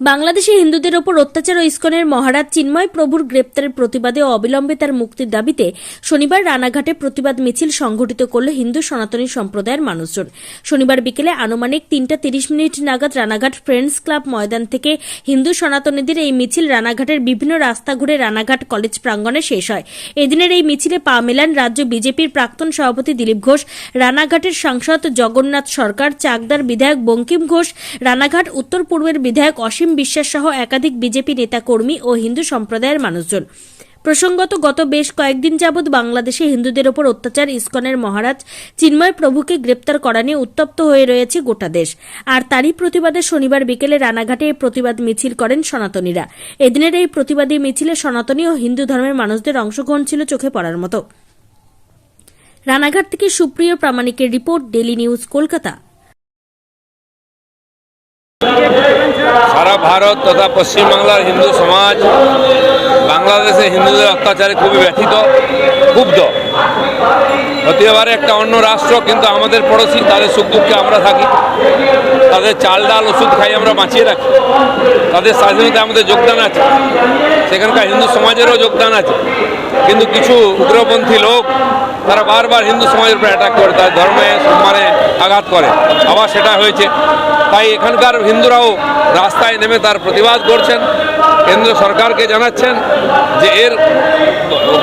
বাংলাদেশে হিন্দুদের ওপর অত্যাচার ও ইস্কনের মহারাজ চিন্ময় প্রভুর গ্রেপ্তারের প্রতিবাদে অবিলম্বে তার মুক্তির দাবিতে শনিবার রানাঘাটে প্রতিবাদ মিছিল সংঘটিত করল হিন্দু সনাতনী সম্প্রদায়ের মানুষজন। শনিবার বিকেলে আনুমানিক তিনটা তিরিশ মিনিট নাগাদ রানাঘাট ফ্রেন্ডস ক্লাব ময়দান থেকে হিন্দু সনাতনীদের এই মিছিল রানাঘাটের বিভিন্ন রাস্তা ঘুরে রানাঘাট কলেজ প্রাঙ্গণে শেষ হয়। এদিনের এই মিছিলে পা মেলান রাজ্য বিজেপির প্রাক্তন সভাপতি দিলীপ ঘোষ, রানাঘাটের সাংসদ জগন্নাথ সরকার, চাকদার বিধায়ক বঙ্কিম ঘোষ, রানাঘাট উত্তর পূর্বের বিধায়ক অসীম বিশ্বাস সহ একাধিক বিজেপি নেতাকর্মী ও হিন্দু সম্প্রদায়ের মানুষজন। প্রসঙ্গত, গত বেশ কয়েকদিন যাবৎ বাংলাদেশে হিন্দুদের ওপর অত্যাচার, ইস্কনের মহারাজ চিন্ময় প্রভুকে গ্রেপ্তার করা নিয়ে উত্তপ্ত হয়ে রয়েছে গোটা দেশ। আর তারই প্রতিবাদে শনিবার বিকেলে রানাঘাটে এই প্রতিবাদ মিছিল করেন সনাতনীরা। এদিনের এই প্রতিবাদী মিছিলে সনাতনী ও হিন্দু ধর্মের মানুষদের অংশগ্রহণ ছিল চোখে পড়ার মতো। রানাঘাট থেকে সুপ্রিয় প্রামাণিকের রিপোর্ট ডেলি নিউজ, কলকাতা। সারা ভারত তথা পশ্চিমবাংলার হিন্দু সমাজ বাংলাদেশে হিন্দুদের অত্যাচারে খুবই ব্যথিত, ক্ষুব্ধ। হতে একটা অন্য রাষ্ট্র, কিন্তু আমাদের পড়োশি তাদের সুখ দুঃখে আমরা থাকি। তাদের চাল ডাল, ওষুধ খাই আমরা বাঁচিয়ে রাখি। তাদের স্বাধীনতায় আমাদের যোগদান আছে। সেখানকার হিন্দু সমাজেরও যোগদান আছে। কিন্তু কিছু উগ্রপন্থী লোক তারা বারবার হিন্দু সমাজের উপর অ্যাটাক করে, তার ধর্মে, সম্মানে আঘাত করে। আবার সেটা হয়েছে, তাই এখানকার হিন্দুরাও রাস্তায় নেমে তার প্রতিবাদ করছেন। কেন্দ্র সরকারকে জানাচ্ছেন যে এর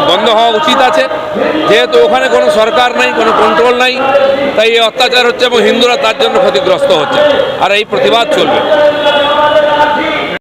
বন্ধ হওয়া উচিত আছে। যেহেতু ওখানে কোনো সরকার নাই, কোনো কন্ট্রোল নাই, তাই এই অত্যাচার হচ্ছে এবং হিন্দুরা তার জন্য ক্ষতিগ্রস্ত হচ্ছে। আর এই প্রতিবাদ চলবে।